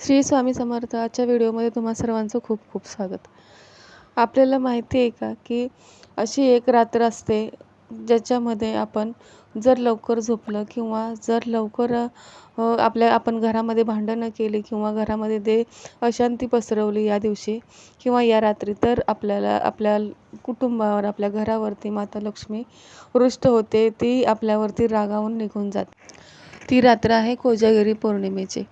श्री स्वामी समर्थ आजच्या व्हिडिओमध्ये तुम्हा सर्वांचं खूप खूप स्वागत. आपल्याला माहिती आहे का की अशी एक रात्र असते ज्याच्यामध्ये आपण जर लवकर झोपलं किंवा जर लवकर आपल्या आपण घरामध्ये भांडणं केली किंवा घरामध्ये ते अशांती पसरवली या दिवशी किंवा या रात्री तर आपल्याला आपल्या कुटुंबावर आपल्या घरावरती माता लक्ष्मी रुष्ट होते ती आपल्यावरती रागावून निघून जाते. ती रात्र आहे कोजागिरी पौर्णिमेची.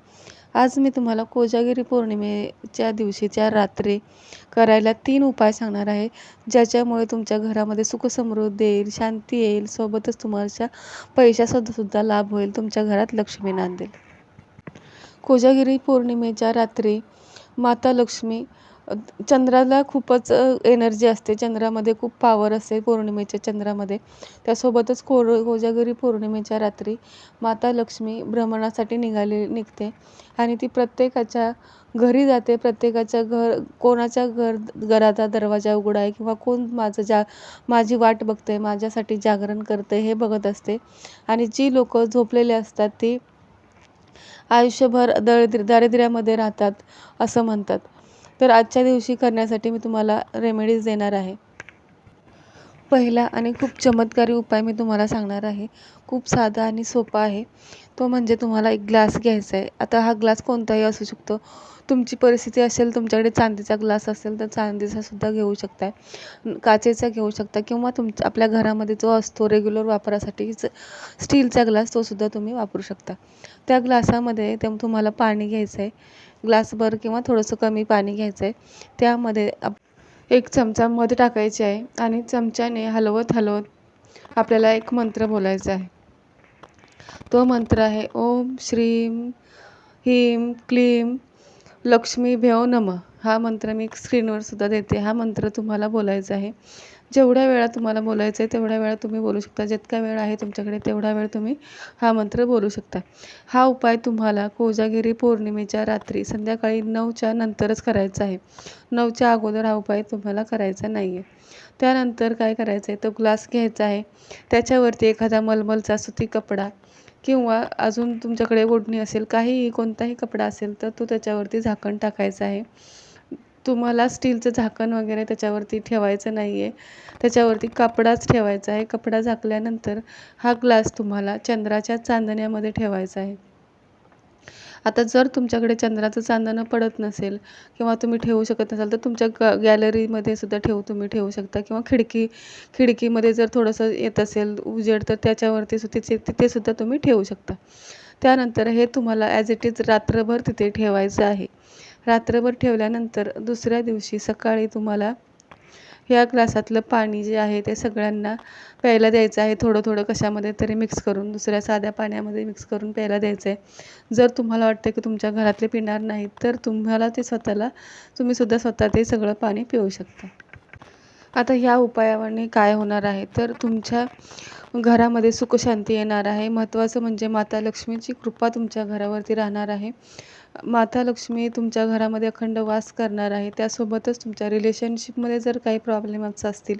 आज मी तुम्हाला कोजागिरी पौर्णिमेच्या दिवशीच्या रात्री करायला तीन उपाय सांगणार आहे ज्याच्यामुळे तुमच्या घरामध्ये सुखसमृद्धी येईल शांती येईल सोबतच तुम्हाला पैशासुद्धासुद्धा लाभ होईल तुमच्या घरात लक्ष्मी नांदेल. कोजागिरी पौर्णिमेच्या रात्री माता लक्ष्मी चंद्राला खूपच एनर्जी असते. चंद्रामध्ये खूप पावर असते पौर्णिमेच्या चंद्रामध्ये. त्यासोबतच कोर कोजागिरी पौर्णिमेच्या रात्री माता लक्ष्मी भ्रमणासाठी निघाली निघते. आणि ती प्रत्येकाच्या घरी जाते. प्रत्येकाच्या घर कोणाच्या घर घराचा दरवाजा उघडा आहे किंवा कोण माझं जा माझी वाट बघते माझ्यासाठी जागरण करते हे बघत असते. आणि जी लोकं झोपलेले असतात ती आयुष्यभर दरिद्र दारिद्र्यामध्ये राहतात असं म्हणतात. तर आजच्या दिवशी करण्यासाठी मी तुम्हाला रेमेडीज देणार आहे. पहिला आणि खूप चमत्कारी उपाय मी तुम्हाला सांगणार आहे. खूप साधा आणि सोपा आहे. तो म्हणजे तुम्हाला एक ग्लास घ्यायचा आहे आता हा ग्लास कोणताही असू शकतो. तुमची परिस्थिती असेल तुमच्याकडे चांदीचा ग्लास असेल तर चांदीचा सुद्धा घेऊ शकता काचेचा घेऊ शकता किंवा तुमच्या आपल्या घरामध्ये जो असतो रेग्युलर वापरासाठी स्टीलचा ग्लास तो सुद्धा तुम्ही वापरू शकता. त्या ग्लासामध्ये ते तुम्हाला पाणी घ्यायचं आहे ग्लासभर किंवा थोडंसं कमी पाणी घ्यायचं आहे त्यामध्ये एक चमचा मध टाकायचे आहे आणि चमच्याने हलवत हलवत आपल्याला एक मंत्र बोलायचा आहे. तो मंत्र आहे ओम श्रीम ह्रीम क्लीम लक्ष्मी भेव नम. हा मंत्र मी स्क्रीनवर सुद्धा देते. हा मंत्र तुम्हाला बोलायचा आहे. जेवढ्या वेळा तुम्हाला बोलायचं आहे तेवढ्या वेळा तुम्ही बोलू शकता. जितका वेळ आहे तुमच्याकडे तेवढा वेळ तुम्ही हा मंत्र बोलू शकता. हा उपाय तुम्हाला कोजागिरी पौर्णिमेच्या रात्री संध्याकाळी नऊच्या नंतरच करायचा आहे. नऊच्या अगोदर हा उपाय तुम्हाला करायचा नाही आहे त्यानंतर काय करायचं आहे तो ग्लास घ्यायचा आहे. त्याच्यावरती एखादा मलमलचा सुती कपडा किंवा अजून तुमच्याकडे ओढणी असेल काहीही कोणताही कपडा असेल तर तो त्याच्यावरती झाकण टाकायचं आहे. तुम्हाला स्टीलचं झाकण वगैरे त्याच्यावरती ठेवायचं नाही आहे त्याच्यावरती कपडाच ठेवायचा आहे. कपडा झाकल्यानंतर हा ग्लास तुम्हाला चंद्राच्या चांदण्यामध्ये ठेवायचा आहे. आता जर तुमच्याकडे चंद्राचं चांदणं पडत नसेल किंवा तुम्ही ठेवू शकत नसाल तर तुमच्या ग गॅलरीमध्ये सुद्धा ठेवू तुम्ही ठेवू शकता. किंवा खिडकी खिडकीमध्ये जर थोडंसं येत असेल उजेड तर त्याच्यावरती सुद्धा तिथे तिथे सुद्धा तुम्ही ठेवू शकता. त्यानंतर हे तुम्हाला ॲज इट इज रात्रभर तिथे ठेवायचं आहे. रात्रभर ठेवल्यानंतर दुसऱ्या दिवशी सकाळी तुम्हाला ह्या ग्लासातलं पाणी जे आहे ते सगळ्यांना प्यायला द्यायचं आहे. थोडं थोडं कशामध्ये तरी मिक्स करून दुसऱ्या साध्या पाण्यामध्ये मिक्स करून प्यायला द्यायचं आहे जर तुम्हाला वाटतं की तुमच्या घरातले पिणार नाहीत तर तुम्हाला ते स्वतःला तुम्ही सुद्धा स्वतः ते सगळं पाणी पिऊ शकता. आता ह्या उपायाने काय होणार आहे? तर तुमच्या घरामध्ये सुखशांती येणार आहे. महत्त्वाचं म्हणजे माता लक्ष्मीची कृपा तुमच्या घरावरती राहणार आहे. माता लक्ष्मी तुमच्या घरामध्ये अखंड वास करणार आहे. त्यासोबतच तुमच्या रिलेशनशिपमध्ये जर काही प्रॉब्लेम्स असतील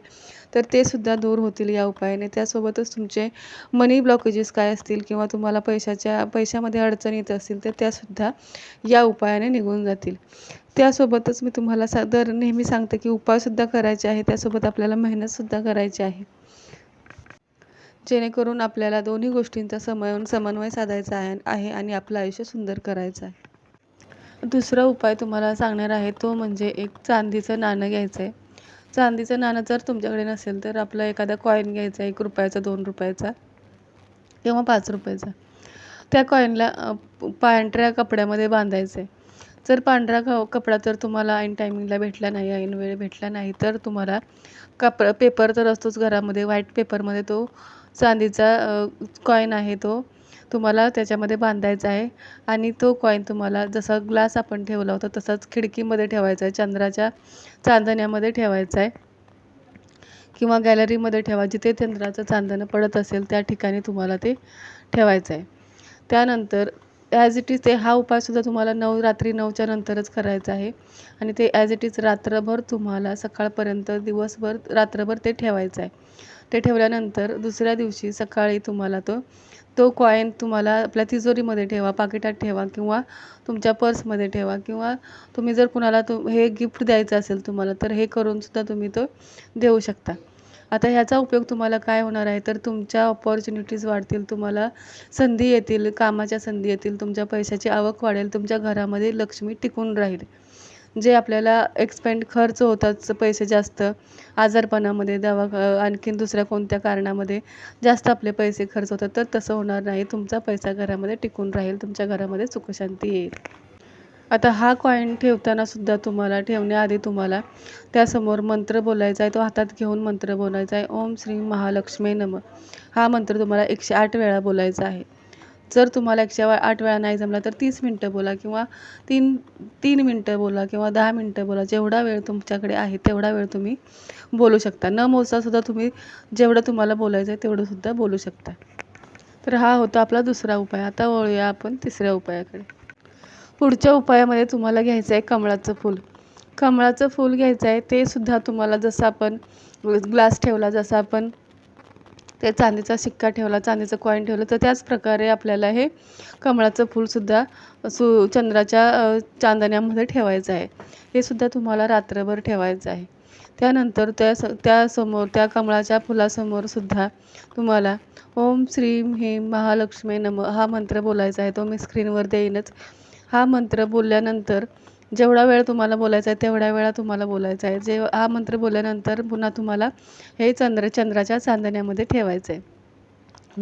तर ते सुद्धा दूर होतील या उपायाने. त्यासोबतच तुमचे मनी ब्लॉकेजेस काय असतील किंवा तुम्हाला पैशाच्या पैशामध्ये अडचण येत असतील तर त्यासुद्धा या उपायाने निघून जातील. त्यासोबतच मी तुम्हाला सा दर नेहमी सांगते की उपायसुद्धा करायचे आहे त्यासोबत आपल्याला मेहनतसुद्धा करायची आहे. जेणेकरून आपल्याला दोन्ही गोष्टींचा समय समन्वय साधायचा आहे आणि आपलं आयुष्य सुंदर करायचं आहे. दुसरा उपाय तुम्हाला सांगणार आहे तो म्हणजे एक चांदीचं नाणं घ्यायचं आहे चांदीचं नाणं जर तुमच्याकडे नसेल तर आपला एखादा कॉईन घ्यायचा एक रुपयाचा दोन रुपयाचा किंवा पाच रुपयाचा. त्या कॉईनला पांढऱ्या कपड्यामध्ये बांधायचं आहे जर पांढरा क कपडा जर तुम्हाला ऐन टायमिंगला भेटला नाही ऐन वेळ भेटला नाही तर तुम्हाला कप पेपर तर असतोच घरामध्ये व्हाईट पेपरमध्ये तो चांदीचा कॉईन आहे तो तुम्हाला त्याच्यामध्ये बांधायचा आहे. आणि तो कॉईन तुम्हाला जसा ग्लास आपण ठेवला होता तसाच खिडकीमध्ये ठेवायचा आहे. चंद्राच्या चांदण्यामध्ये ठेवायचा आहे. किंवा गॅलरीमध्ये ठेवा. जिथे चंद्राचं चांदणं पडत असेल त्या ठिकाणी तुम्हाला ते ठेवायचं आहे. त्यानंतर ॲज इट इज ते हा उपायसुद्धा तुम्हाला नऊ रात्री नऊच्या नंतरच करायचा आहे. आणि ते ॲज इट इज रात्रभर तुम्हाला सकाळपर्यंत दिवसभर रात्रभर ते ठेवायचं आहे. ते ठेवल्यानंतर दुसऱ्या दिवशी सकाळी तुम्हाला तो तो कॉईन तुम्हाला आपल्या तिजोरीमध्ये ठेवा पाकिटात ठेवा किंवा तुमच्या पर्समध्ये ठेवा किंवा तुम्ही जर कुणाला तुम हे गिफ्ट द्यायचं असेल तुम्हाला तर हे करूनसुद्धा तुम्ही तो देऊ शकता. आता ह्याचा उपयोग तुम्हाला काय होणार आहे? तर तुमच्या ऑपॉर्च्युनिटीज वाढतील तुम्हाला संधी येतील कामाच्या संधी येतील तुमच्या पैशाची आवक वाढेल तुमच्या घरामध्ये लक्ष्मी टिकून राहील. जे आपल्याला एक्सपेंड खर्च होतात पैसे जास्त आजारपणामध्ये दवा आणखीन दुसऱ्या कोणत्या कारणामध्ये जास्त आपले पैसे खर्च होतात तर तसं होणार नाही. तुमचा पैसा घरामध्ये टिकून राहील तुमच्या घरामध्ये सुखशांती येईल. आता हा कॉईन ठेवताना सुद्धा तुम्हाला ठेवण्याआधी तुम्हाला त्यासमोर मंत्र बोलायचा आहे तो हातात घेऊन मंत्र बोलायचा आहे. ओम श्री महालक्ष्मी नम. हा मंत्र तुम्हाला एकशे आठ वेळा बोलायचा आहे. जर तुम्हाला एकशे आठ वेळा नाही जमला तर तीस मिनटं बोला किंवा तीन तीन मिनटं बोला किंवा दहा मिनटं बोला. जेवढा वेळ तुमच्याकडे आहे तेवढा वेळ तुम्ही बोलू शकता. न मोजतासुद्धा तुम्ही जेवढं तुम्हाला बोलायचं आहे तेवढंसुद्धा बोलू शकता. तर हा होता आपला दुसरा उपाय. आता वळूया आपण तिसऱ्या उपायाकडे. पुढच्या उपायामध्ये तुम्हाला घ्यायचं आहे कमळाचं फूल. कमळाचं फूल घ्यायचं आहे ते सुद्धा तुम्हाला जसं आपण ग्लास ठेवला जसं आपण ते चांदीचा शिक्का ठेवला चांदीचं कॉईन ठेवलं. तर त्याच प्रकारे आपल्याला हे कमळाचं फूलसुद्धा सु चंद्राच्या चांदण्यामध्ये ठेवायचं आहे. हे सुद्धा तुम्हाला रात्रभर ठेवायचं आहे. त्यानंतर त्या स त्यासमोर त्या कमळाच्या फुलासमोर सुद्धा तुम्हाला ओम श्रीम ह्रीम महालक्ष्मी नम हा मंत्र बोलायचा आहे. तो मी स्क्रीनवर देईनच. हा मंत्र बोलल्यानंतर जेवढा वेळ तुम्हाला बोलायचा आहे तेवढ्या वेळा तुम्हाला बोलायचं आहे. जे हा मंत्र बोलल्यानंतर पुन्हा तुम्हाला हे चंद्र चंद्राच्या चांदण्यामध्ये ठेवायचं आहे.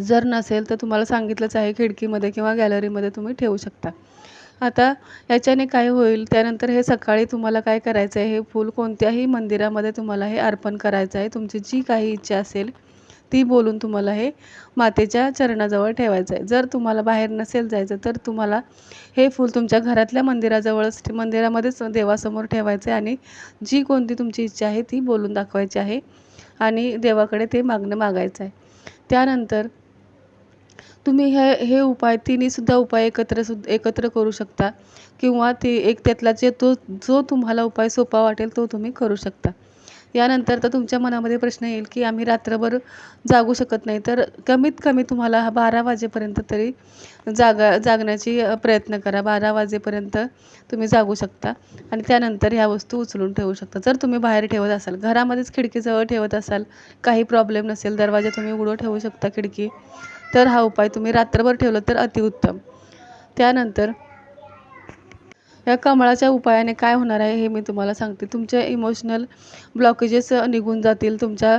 जर नसेल तर तुम्हाला सांगितलंच आहे खिडकीमध्ये किंवा गॅलरीमध्ये तुम्ही ठेवू शकता. आता याच्याने काय होईल त्यानंतर हे सकाळी तुम्हाला काय करायचं आहे हे फूल कोणत्याही मंदिरामध्ये तुम्हाला हे अर्पण करायचं आहे. तुमची जी काही इच्छा असेल ती बोलून तुम्हाला हे मातेच्या चरणाजवळ ठेवायचं आहे जर तुम्हाला बाहेर नसेल जायचं तर तुम्हाला हे फूल तुमच्या घरातल्या मंदिराजवळच मंदिरामध्येच देवासमोर ठेवायचं आहे आणि जी कोणती तुमची इच्छा आहे ती बोलून दाखवायची आहे आणि देवाकडे ते मागणं मागायचं आहे त्यानंतर तुम्ही हे हे उपाय तिन्हीसुद्धा उपाय एकत्र सुद्धा एकत्र करू शकता किंवा ते एक त्यातला जे तो जो तुम्हाला उपाय सोपा वाटेल तो तुम्ही करू शकता. यानंतर तर तुमच्या मनामध्ये प्रश्न येईल की आम्ही रात्रभर जागू शकत नाही. तर कमीत कमी तुम्हाला बारा वाजेपर्यंत तरी जागा जागण्याची प्रयत्न करा. बारा वाजेपर्यंत तुम्ही जागू शकता आणि त्यानंतर ह्या वस्तू उचलून ठेवू शकता. जर तुम्ही बाहेर ठेवत असाल घरामध्येच खिडकीजवळ ठेवत असाल काही प्रॉब्लेम नसेल दरवाजा तुम्ही उघडं ठेवू शकता खिडकी तर हा उपाय तुम्ही रात्रभर ठेवलं तर अतिउत्तम. त्यानंतर या कमळाच्या उपायाने काय होणार आहे हे मी तुम्हाला सांगते. तुमचे इमोशनल ब्लॉकेजेस निघून जातील. तुमच्या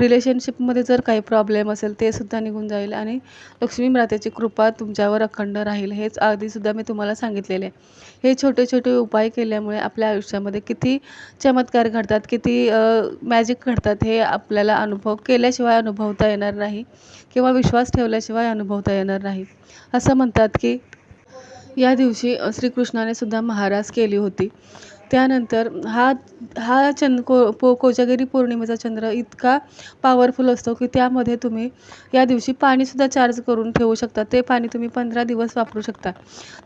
रिलेशनशिपमध्ये जर काही प्रॉब्लेम असेल ते सुद्धा निघून जाईल आणि लक्ष्मी मातेची कृपा तुमच्यावर अखंड राहील. हेच आधीसुद्धा मी तुम्हाला सांगितलेले. हे छोटे छोटे उपाय केल्यामुळे आपल्या आयुष्यामध्ये किती चमत्कार घडतात किती मॅजिक घडतात हे आपल्याला अनुभव केल्याशिवाय अनुभवता येणार नाही किंवा विश्वास ठेवल्याशिवाय अनुभवता येणार नाही. असं म्हणतात की या दिवशी श्रीकृष्णाने सुद्धा महाराज केली होती. त्यानंतर हा हा चंद को पो कोजागिरी पौर्णिमेचा चंद्र इतका पॉवरफुल असतो की त्यामध्ये तुम्ही या दिवशी पाणीसुद्धा चार्ज करून ठेवू शकता. ते पाणी तुम्ही पंधरा दिवस वापरू शकता.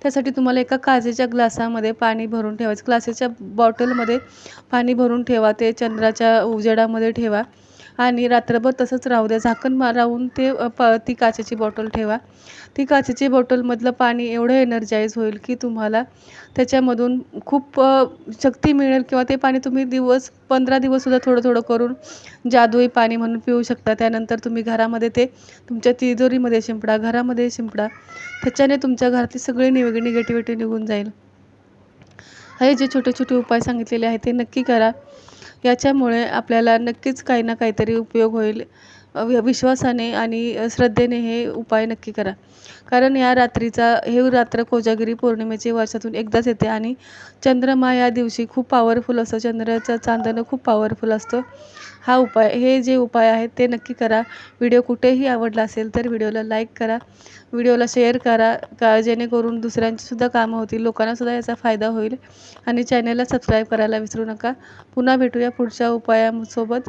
त्यासाठी तुम्हाला एका काचेच्या ग्लासामध्ये पाणी भरून ठेवायचं. ग्लासेच्या बॉटलमध्ये पाणी भरून ठेवा. ते चंद्राच्या उजेडामध्ये ठेवा. आणि रात्रभर तसंच राहू द्या. झाकण मारावून ते प ती काचेची बॉटल ठेवा. ती काचेची बॉटलमधलं पाणी एवढं एनर्जाईज होईल की तुम्हाला त्याच्यामधून खूप शक्ती मिळेल किंवा ते पाणी तुम्ही दिवस पंधरा दिवससुद्धा थोडं थोडं करून जादुई पाणी म्हणून पिऊ शकता. त्यानंतर तुम्ही घरामध्ये ते तुमच्या तिजोरीमध्ये शिंपडा घरामध्ये शिंपडा. त्याच्याने तुमच्या घरातली सगळी निग निगेटिव्हिटी निघून जाईल. हे जे छोटे छोटे उपाय सांगितलेले आहेत ते नक्की करा. याच्यामुळे आपल्याला नक्कीच काही ना काहीतरी उपयोग होईल. विश्वासाने आणि श्रद्धेने हे उपाय नक्की करा. कारण या रात्रीचा हे रात्र कोजागिरी पौर्णिमेची वर्षातून एकदाच येते आणि चंद्रमा या दिवशी खूप पॉवरफुल असतो. चंद्राचं चांदणं खूप पॉवरफुल असतो. हा उपाय हे जे उपाय आहेत ते नक्की करा. व्हिडिओ कुठेही आवडला असेल तर व्हिडिओला लाईक करा. व्हिडिओला शेअर करा. का जेणेकरून दुसऱ्यांचीसुद्धा कामं होतील. लोकांनासुद्धा याचा फायदा होईल. आणि चॅनलला सबस्क्राईब करायला विसरू नका. पुन्हा भेटूया पुढच्या उपायासोबत.